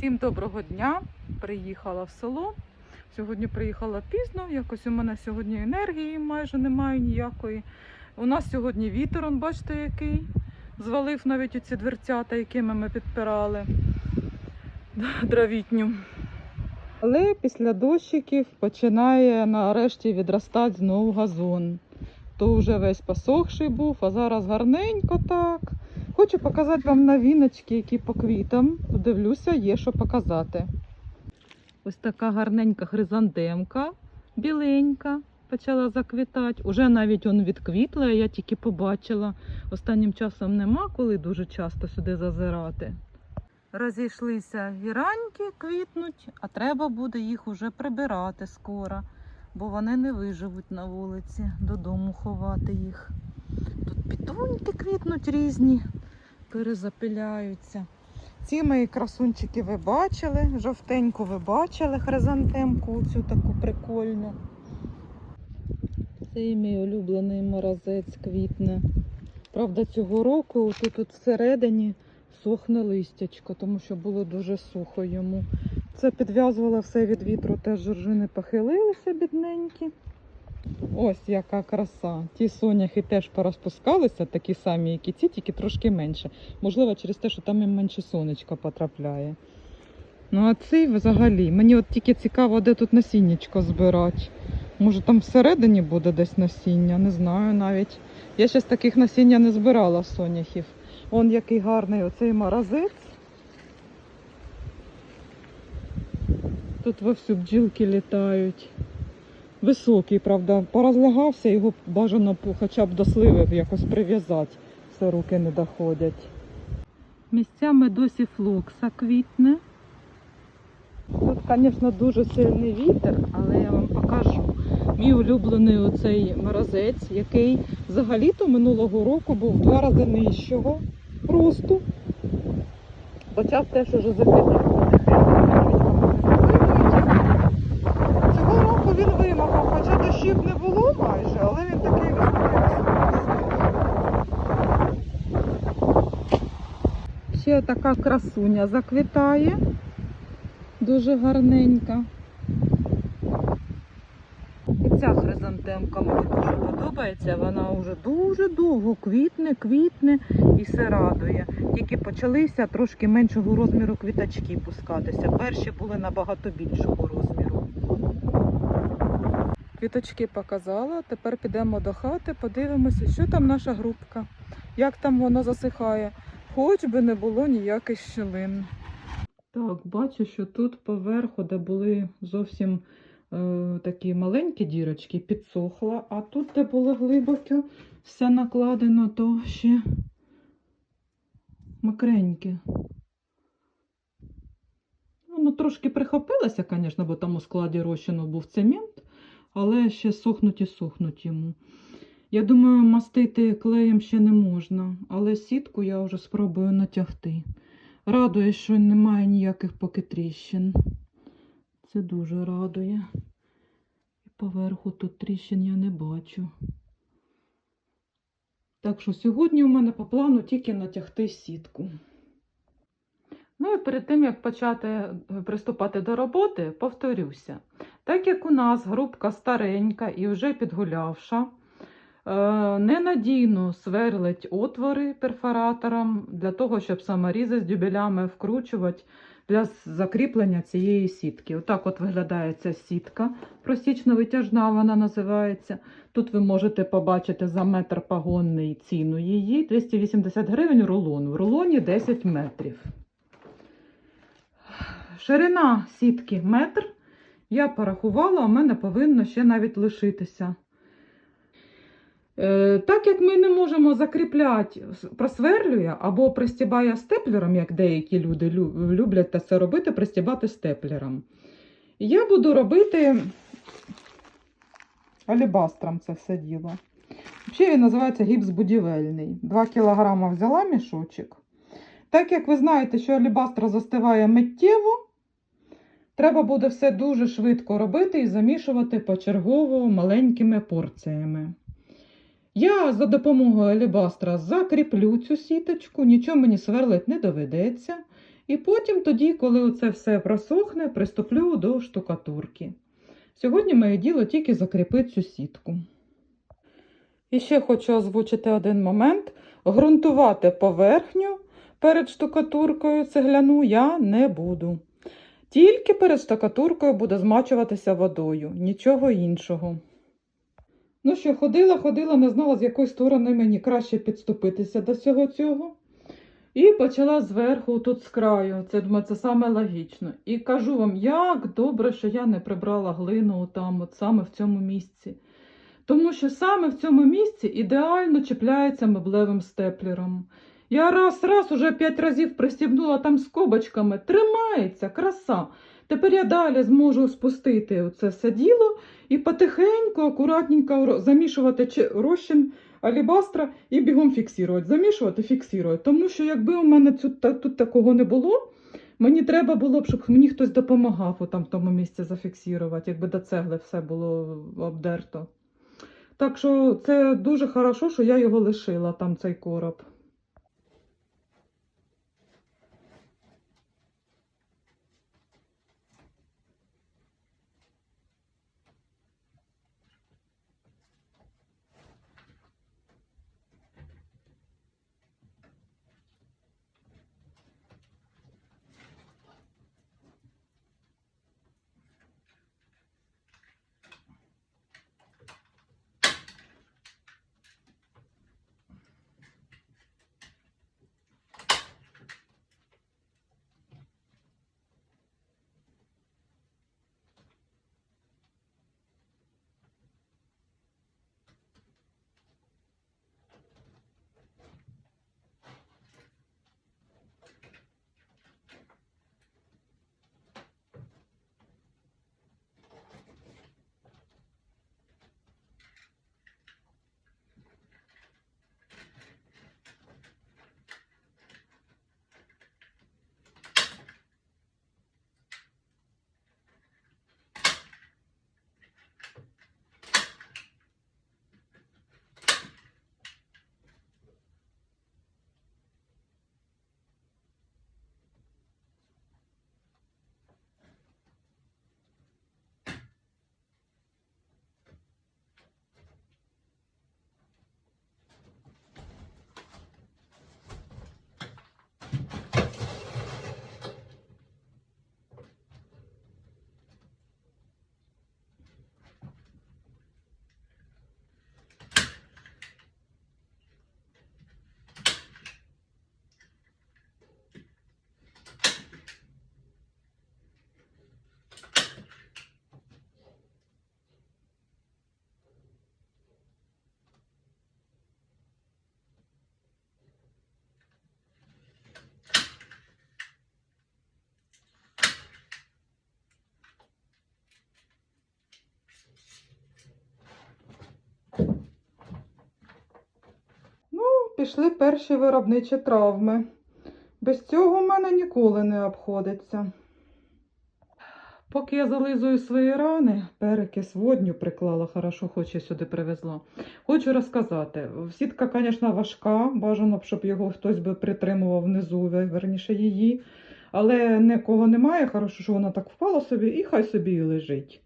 Всім доброго дня. Приїхала в село. Сьогодні приїхала пізно. Якось у мене сьогодні енергії майже немає ніякої. У нас сьогодні вітер, он, бачите, який. Звалив навіть оці дверцята, якими ми підпирали дровітню. Але після дощиків починає нарешті відростати знову газон. То вже весь посохший був, а зараз гарненько так. Хочу показати вам новіночки, які по квітам. Подивлюся, є що показати. Ось така гарненька хризантемка, біленька, почала заквітати. Уже навіть он відквітла, я тільки побачила. Останнім часом нема коли дуже часто сюди зазирати. Розійшлися віраньки квітнуть, а треба буде їх уже прибирати скоро, бо вони не виживуть на вулиці, додому ховати їх. Тут пітуньки квітнуть різні, перезапиляються. Ці мої красунчики ви бачили, жовтеньку ви бачили хризантемку, цю таку прикольну. Це мій улюблений морозець квітне. Правда, цього року тут, всередині сохне листячко, тому що було дуже сухо йому. Це підв'язувала все від вітру, теж жоржини похилилися бідненькі. Ось яка краса. Ті соняхи теж порозпускалися, такі самі, як і ці, тільки трошки менше. Можливо, через те, що там їм менше сонечка потрапляє. Ну, а цей взагалі. Мені от тільки цікаво, де тут насіннячко збирати. Може там всередині буде десь насіння, не знаю навіть. Я ще таких насіння не збирала соняхів. Он який гарний оцей морозець. Тут вовсю бджілки літають. Високий, правда, порозлягався, його бажано хоча б до сливи якось прив'язати. Все руки не доходять. Місцями досі флокса квітне. Тут, звісно, дуже сильний вітер, але я вам покажу. Мій улюблений оцей морозець, який взагалі-то минулого року був в два рази нижчого росту. Почав теж уже закидати. Цього року він вимахав, хоча дощів не було майже, але він такий високий. Ще така красуня заквітає. Дуже гарненька. І ця хризантемка мені дуже подобається. Вона вже дуже довго квітне, квітне і все радує. Тільки почалися трошки меншого розміру квіточки пускатися. Перші були набагато більшого розміру. Квіточки показала. Тепер підемо до хати, подивимося, що там наша грубка, як там воно засихає. Хоч би не було ніяких щілин. Так, бачу, що тут поверху, де були зовсім е, такі маленькі дірочки, підсохло, а тут, де було глибоко, все накладено, то ще мокреньке. Воно трошки прихопилося, звісно, бо там у складі розчину був цемент, але ще сохнуть і сохнуть йому. Я думаю, мастити клеєм ще не можна, але сітку я вже спробую натягти. Радує, що немає ніяких поки тріщин. Це дуже радує. І поверху тут тріщин я не бачу. Так що сьогодні у мене по плану тільки натягти сітку. Ну і перед тим, як почати е, приступати до роботи, повторюся. Так як у нас грубка старенька і вже підгулявша, ненадійно сверлить отвори перфоратором для того, щоб саморізи з дюбелями вкручувати для закріплення цієї сітки. Отак от виглядає ця сітка. Просічно-витяжна вона називається. Тут ви можете побачити за метр пагонний ціну її 280 гривень рулон. В рулоні 10 метрів. Ширина сітки метр. Я порахувала, у мене повинно ще навіть лишитися. Е, Так як ми не можемо закріпляти, просверлює або пристібає степлером, як деякі люди лю- люблять це робити, пристібати степлером. Я буду робити алібастром це все діло. Взагалі він називається гіпс будівельний. 2 кг взяла мішочок. Так як ви знаєте, що алібастра застиває миттєво, треба буде все дуже швидко робити і замішувати почергово маленькими порціями. Я за допомогою алібастра закріплю цю сіточку, нічого мені сверлить не доведеться. І потім, тоді, коли це все просохне, приступлю до штукатурки. Сьогодні моє діло тільки закріпити цю сітку. І ще хочу озвучити один момент: ґрунтувати поверхню перед штукатуркою цегляну я не буду. Тільки перед штукатуркою буде змачуватися водою, нічого іншого. Ну що, ходила, ходила, не знала, з якої сторони мені краще підступитися до всього цього. І почала зверху, тут з краю. Це думаю, це саме логічно. І кажу вам, як добре, що я не прибрала глину там, от саме в цьому місці. Тому що саме в цьому місці ідеально чіпляється меблевим степлером. Я раз раз уже п'ять разів пристібнула там скобочками. Тримається, краса. Тепер я далі зможу спустити це все діло і потихеньку, акуратненько замішувати розчин алібастра і бігом фіксувати. Замішувати, фіксувати. Тому що якби у мене тут, тут такого не було, мені треба було б, щоб мені хтось допомагав там в тому місці зафіксувати, якби до цегли все було обдерто. Так що це дуже хорошо, що я його лишила, там цей короб. Пішли перші виробничі травми. Без цього в мене ніколи не обходиться. Поки я зализую свої рани, перекис водню приклала, хорошо, хоч і сюди привезла. Хочу розказати. Сітка, звісно, важка, бажано б, щоб його хтось би притримував внизу, верніше її. Але нікого немає, хорошо, що вона так впала собі, і хай собі і лежить.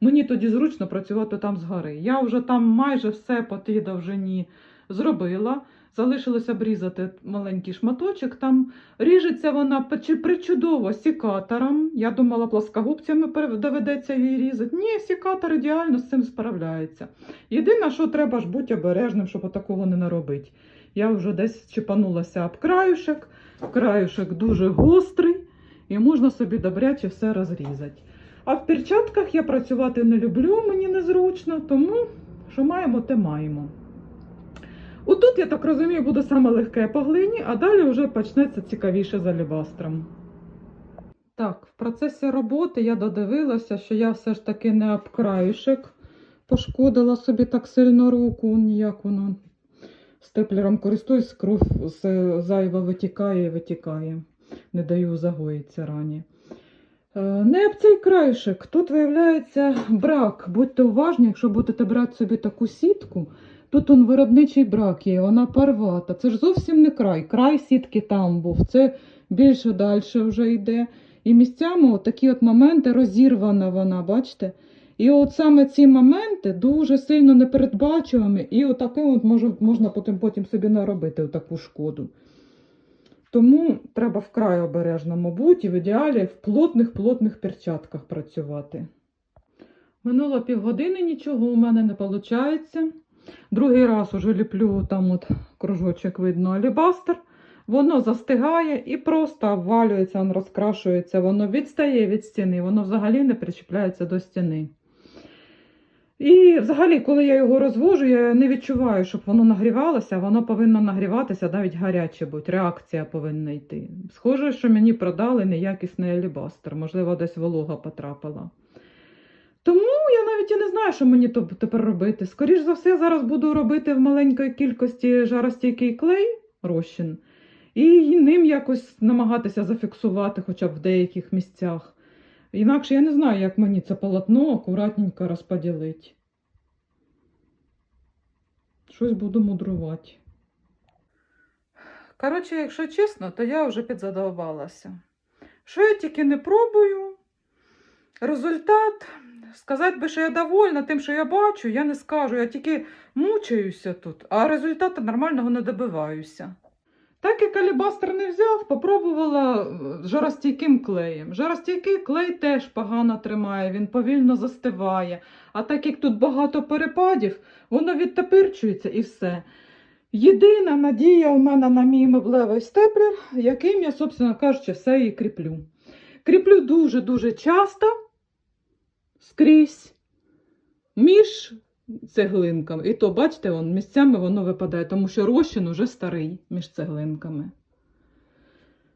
Мені тоді зручно працювати там згори. Я вже там майже все по тій довжині зробила. Залишилося обрізати маленький шматочок. Там ріжеться вона причудово сікатором. Я думала, плоскогубцями доведеться її різати. Ні, сікатор ідеально з цим справляється. Єдине, що треба ж бути обережним, щоб такого не наробити. Я вже десь чіпанулася об краюшек. Краюшек дуже гострий, і можна собі добряче все розрізати. А в перчатках я працювати не люблю, мені незручно, тому що маємо, те маємо. Отут, я так розумію, буде саме легке по глині, а далі вже почнеться цікавіше з алібастром. Так, в процесі роботи я додивилася, що я все ж таки не об краюшек пошкодила собі так сильно руку, ніяк воно степлером користуюсь, кров зайва витікає і витікає. Не даю загоїться рані. Е, Не об цей краєшок. Тут виявляється брак. Будьте уважні, якщо будете брати собі таку сітку, Тут он виробничий брак є, вона парвата. Це ж зовсім не край. Край сітки там був. Це більше далі вже йде. І місцями такі от моменти розірвана вона, бачите? І от саме ці моменти дуже сильно непередбачувані, і отаке от може, можна потім, потім собі наробити таку шкоду. Тому треба вкрай обережному бути і в ідеалі в плотних-плотних перчатках працювати. Минуло півгодини, нічого у мене не виходить. Другий раз уже ліплю там от кружочок видно алібастер. Воно застигає і просто обвалюється, розкрашується, воно відстає від стіни, воно взагалі не причіпляється до стіни. І взагалі, коли я його розвожу, я не відчуваю, щоб воно нагрівалося, воно повинно нагріватися, навіть гаряче бути, реакція повинна йти. Схоже, що мені продали неякісний алібастер, можливо, десь волога потрапила. Тому навіть і не знаю, що мені тепер робити. Скоріш за все, зараз буду робити в маленькій кількості жаростійкий клей розчин, і ним якось намагатися зафіксувати хоча б в деяких місцях. Інакше я не знаю, як мені це полотно акуратненько розподілити. Щось буду мудрувати. Коротше, якщо чесно, то я вже підзадовбалася. Що я тільки не пробую. Результат, сказати би, що я довольна тим, що я бачу, я не скажу. Я тільки мучаюся тут, а результату нормального не добиваюся. Так як алібастер не взяв, попробувала е, жаростійким клеєм. Жаростійкий клей теж погано тримає, він повільно застиває. А так як тут багато перепадів, воно відтопирчується і все. Єдина надія у мене на мій меблевий степлер, яким я, собственно кажучи, все і кріплю. Кріплю дуже-дуже часто скрізь між цеглинками. І то, бачите, вон, місцями воно випадає, тому що розчин уже старий між цеглинками.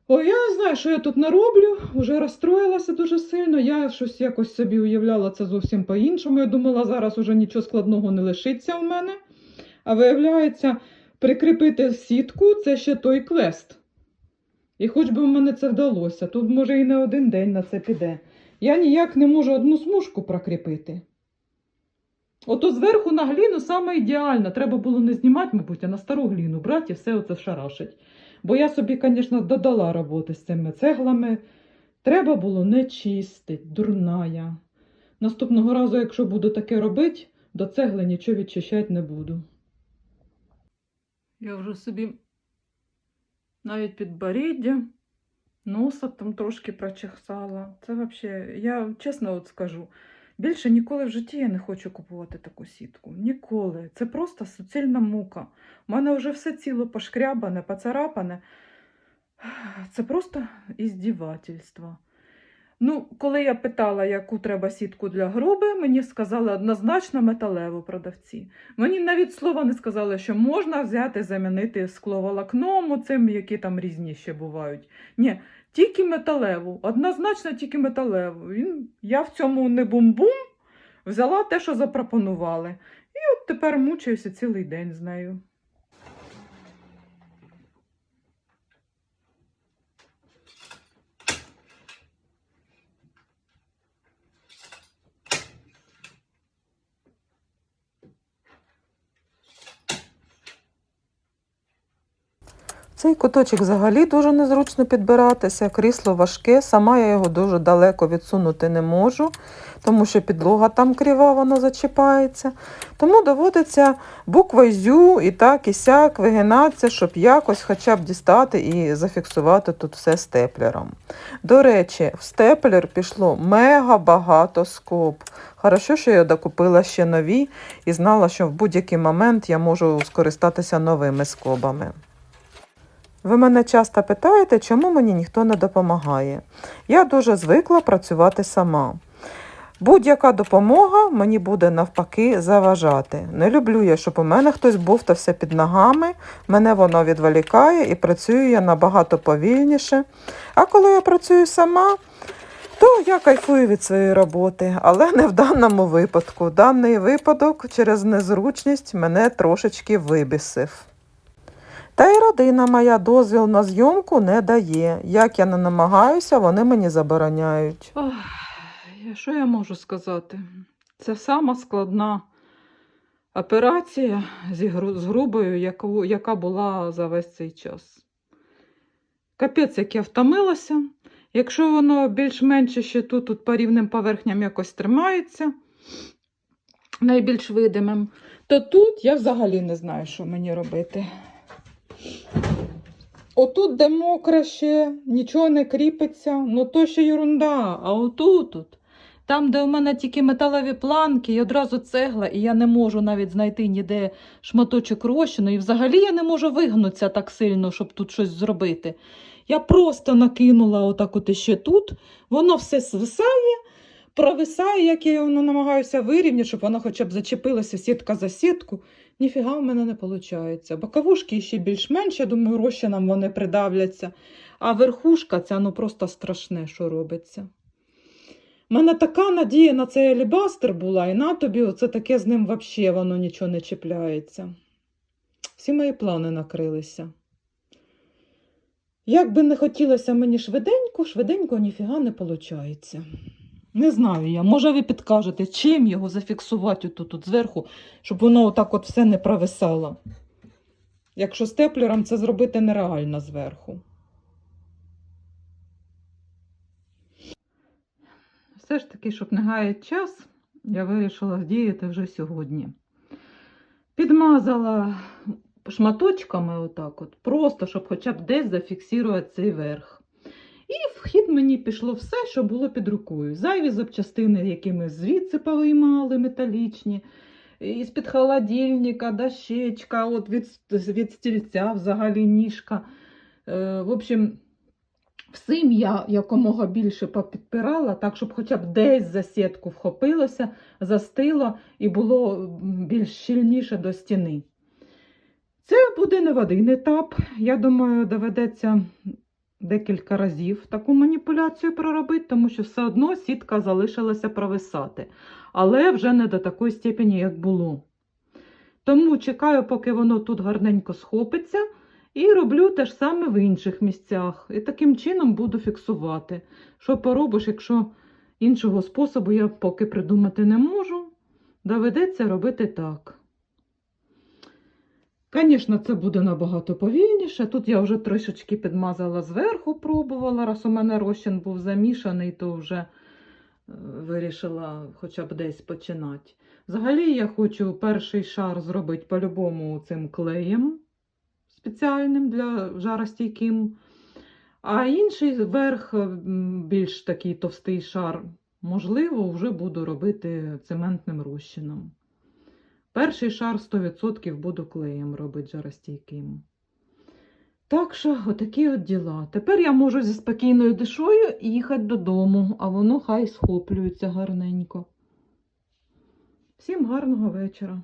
Ой, я не знаю, що я тут нароблю, вже розстроїлася дуже сильно. Я щось якось собі уявляла це зовсім по-іншому. Я думала, зараз уже нічого складного не лишиться у мене. А виявляється, прикріпити сітку це ще той квест. І хоч би в мене це вдалося, тут може і не один день на це піде. Я ніяк не можу одну смужку прокріпити. Ото зверху на гліну саме ідеально. Треба було не знімати, мабуть, а на стару гліну брати і все оце шарашить. Бо я собі, звісно, додала роботи з цими цеглами. Треба було не чистити, дурна. Наступного разу, якщо буду таке робити, до цегли нічого відчищати не буду. Я вже собі навіть підборіддя, носа там трошки прочесала. Це взагалі, я чесно от скажу, більше ніколи в житті я не хочу купувати таку сітку. Ніколи. Це просто суцільна мука. У мене вже все ціло пошкрябане, поцарапане. Це просто іздівательство. Ну, коли я питала, яку треба сітку для груби, мені сказали однозначно металеву продавці. Мені навіть слова не сказали, що можна взяти, замінити скловолокном, оцим, які там різні ще бувають. Ні, тільки металеву, однозначно тільки металеву. Я в цьому не бум-бум, взяла те, що запропонували. І от тепер мучаюся цілий день з нею. Цей куточок взагалі дуже незручно підбиратися, крісло важке, сама я його дуже далеко відсунути не можу, тому що підлога там крива, воно зачіпається. Тому доводиться буквою зю і так і сяк вигинатися, щоб якось хоча б дістати і зафіксувати тут все степлером. До речі, в степлер пішло мега багато скоб. Хорошо, що я докупила ще нові і знала, що в будь-який момент я можу скористатися новими скобами. Ви мене часто питаєте, чому мені ніхто не допомагає. Я дуже звикла працювати сама. Будь-яка допомога мені буде навпаки заважати. Не люблю я, щоб у мене хтось бовтався під ногами, мене воно відволікає і працюю я набагато повільніше. А коли я працюю сама, то я кайфую від своєї роботи, але не в даному випадку. Даний випадок через незручність мене трошечки вибісив. Та й родина моя дозвіл на зйомку не дає. Як я не намагаюся, вони мені забороняють. Ох, що я можу сказати? Це сама складна операція з грубою, яку, яка була за весь цей час. Капець, як я втомилася. Якщо воно більш-менше ще тут, тут по рівним поверхням якось тримається, найбільш видимим, то тут я взагалі не знаю, що мені робити. Отут, де мокре ще, нічого не кріпиться, ну то ще ерунда. А отут, тут, там, де у мене тільки металеві планки, і одразу цегла, і я не можу навіть знайти ніде шматочок розчину, і взагалі я не можу вигнутися так сильно, щоб тут щось зробити. Я просто накинула отак от іще тут, воно все свисає, провисає, як я його намагаюся вирівняти, щоб воно хоча б зачепилося сітка за сітку. Ніфіга в мене не виходить. Боковушки ще більш-менш, я думаю, розчином вони придавляться. А верхушка ця ну просто страшне, що робиться. У мене така надія на цей алібастер була, і на тобі оце таке з ним взагалі воно нічого не чіпляється. Всі мої плани накрилися. Як би не хотілося мені швиденько, швиденько ніфіга не виходить. Не знаю я. Може, ви підкажете, чим його зафіксувати тут, тут зверху, щоб воно отак от все не провисало. Якщо степлером це зробити нереально зверху. Все ж таки, щоб не гаяти час, я вирішила діяти вже сьогодні. Підмазала шматочками отак от, просто, щоб хоча б десь зафіксувати цей верх. І в хід мені пішло все, що було під рукою. Зайві запчастини, які ми звідси повиймали, металічні, із-під холодильника, дощечка, от від, від стільця взагалі ніжка. Е, в общем, всім я якомога більше попідпирала, так, щоб хоча б десь за сітку вхопилося, застило і було більш щільніше до стіни. Це буде не один етап. Я думаю, доведеться декілька разів таку маніпуляцію проробити, тому що все одно сітка залишилася провисати, але вже не до такої степені, як було. Тому чекаю, поки воно тут гарненько схопиться, і роблю те ж саме в інших місцях. І таким чином буду фіксувати. Що поробиш, якщо іншого способу я поки придумати не можу, доведеться робити так. Звісно, це буде набагато повільніше. Тут я вже трошечки підмазала зверху, пробувала. Раз у мене розчин був замішаний, то вже е, вирішила хоча б десь починати. Взагалі, я хочу перший шар зробити по-любому цим клеєм спеціальним для жаростійким. А інший верх, більш такий товстий шар, можливо, вже буду робити цементним розчином. Перший шар 100% буду клеєм робити жаростійким. Так що, отакі от діла. Тепер я можу зі спокійною душою їхати додому, а воно хай схоплюється гарненько. Всім гарного вечора.